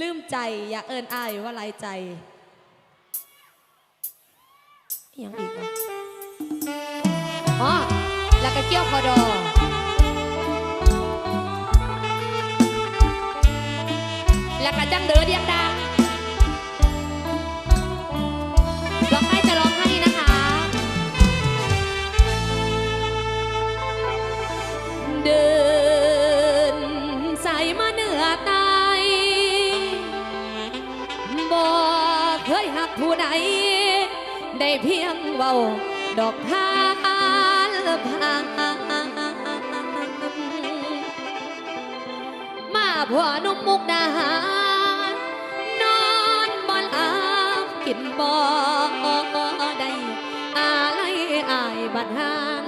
ลืมใจอยากเอินอายว่าไรใจยังอีกวะอ๋อแล้วก็เกี่ยวคอดอแล้วก็จังเดือเดียงดั กผู้ใดได้เพียงเว้าดอกทานพางมาผัวนุ่มมุกดาหารนอนบ่หลับกินบ่ได้อะไรอายบัดห่าง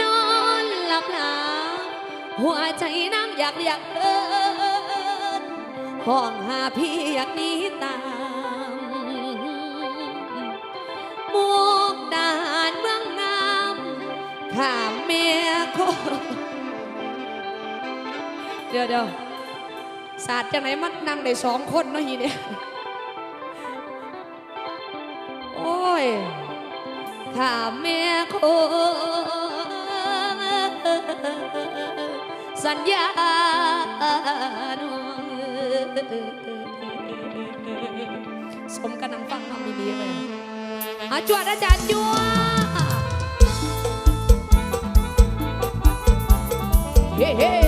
นอนหลับหลับหัวใจน้ำอยากอยากเอิน ห้องหาพี่อยากนี้ตามมุกดาหารเมืองงามข้ามเมียโคเดี๋ยวเดี๋ยวศาสตร์จังไหนมันนั่งได้สองคนเนาะยีเนี่ยโอ้ยข้าแม่คสัญญาน้อง สมกันนังฟังทำดีๆเลยอาจวดอาจารย์จวเฮ้เฮ้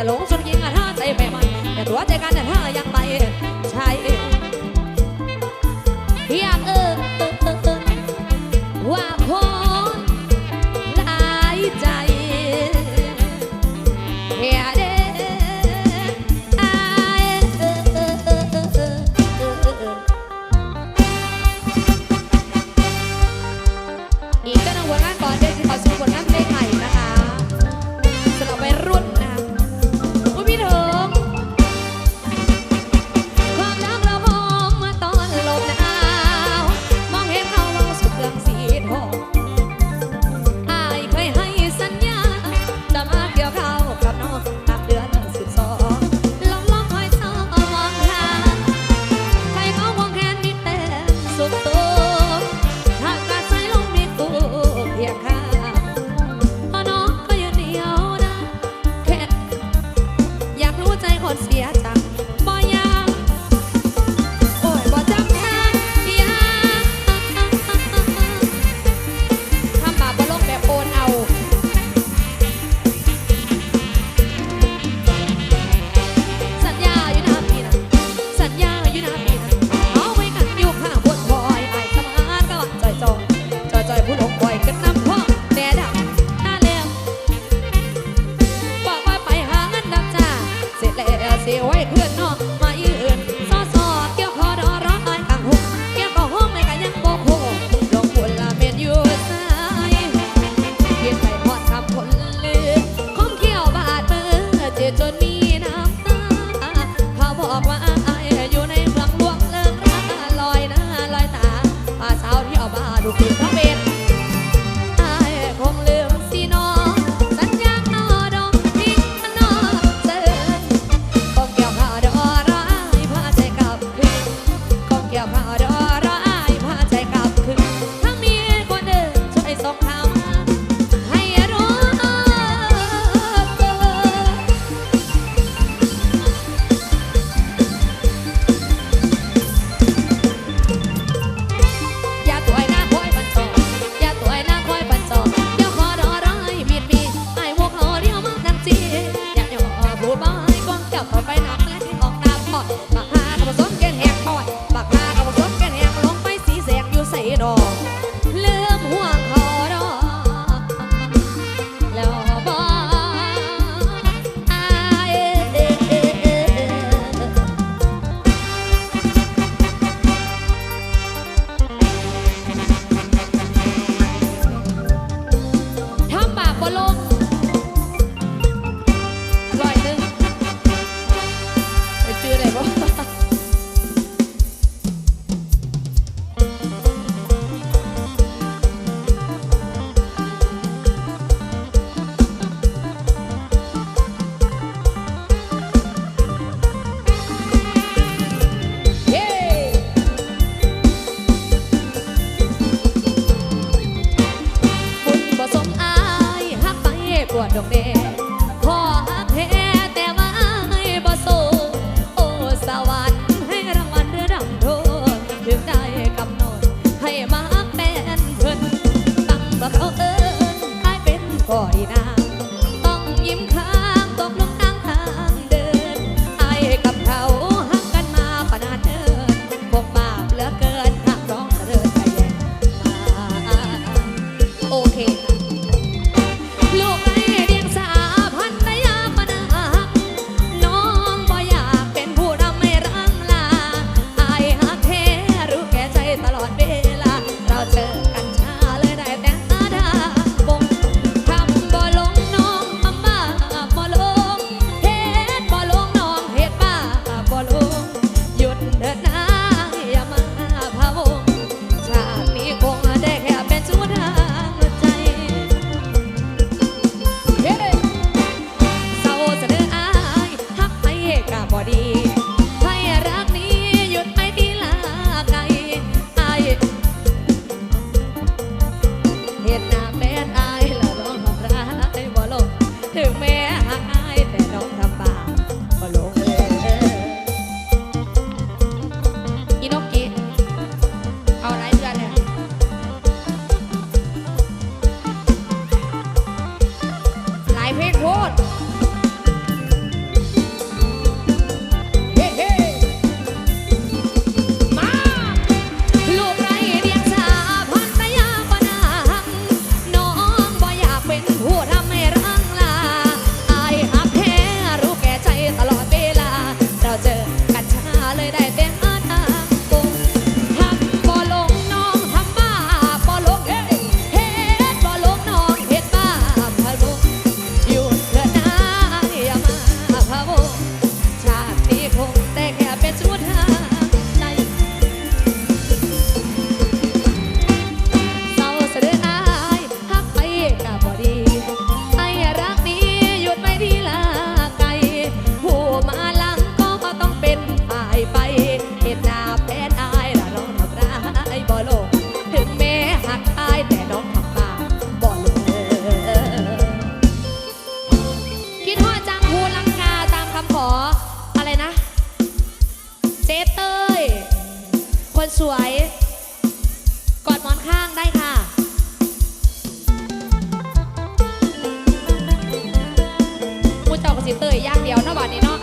อย่าหลงสุดยิงอะถ้าใจไม่มันอย่าตัวใจกันแต่ถ้ายังไป ย กอดหมอนข้างได้ค่ะมูเจ้ากระสีเตยย่างเดียวเนาะบัดนี้เนาะ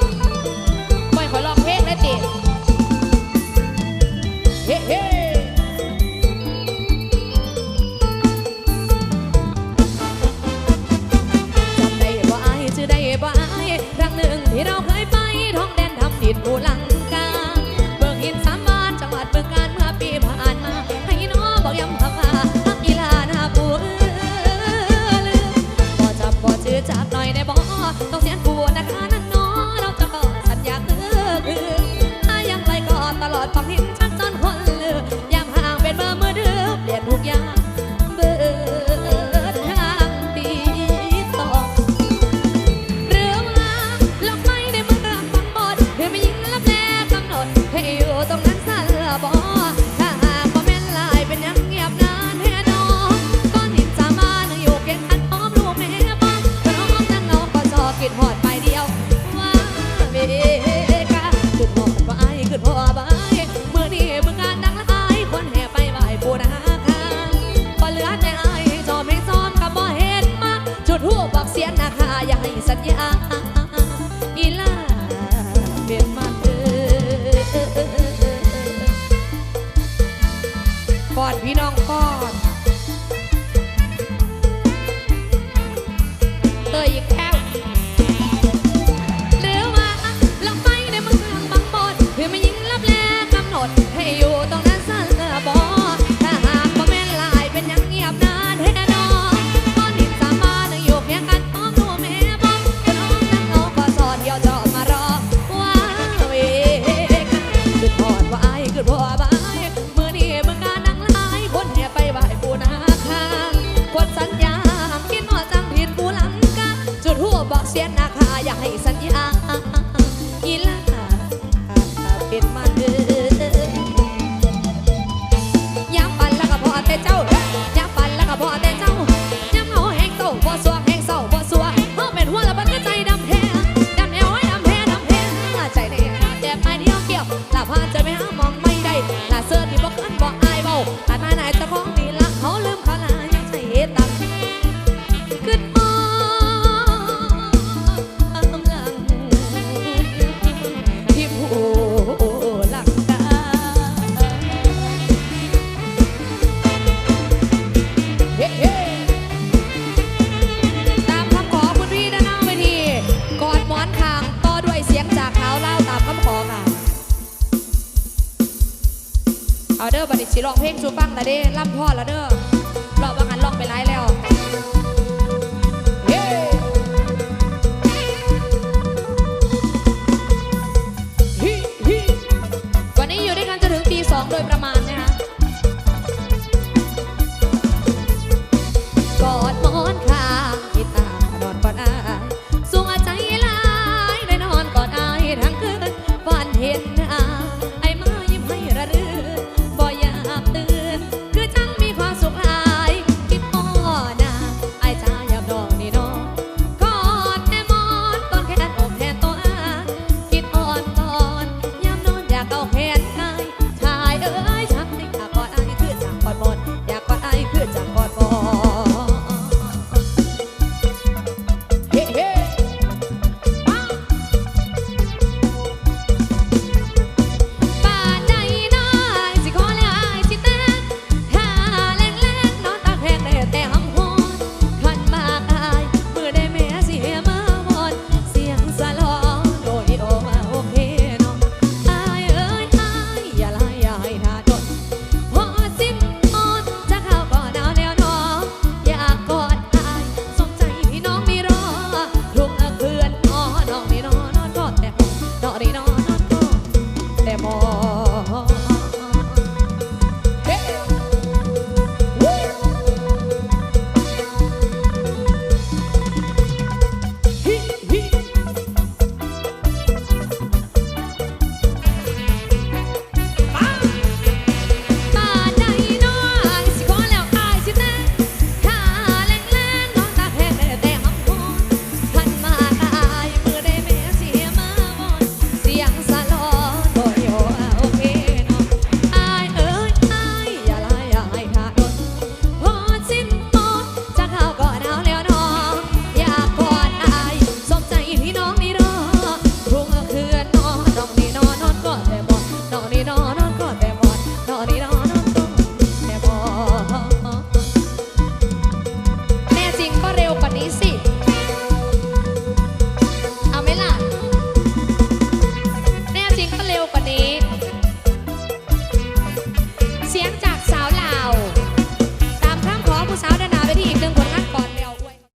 ร้องเพลงชูฟังละเด้ร่ำพ่อแล้วเด้อรอบว่างันลองไปหลายแล้ว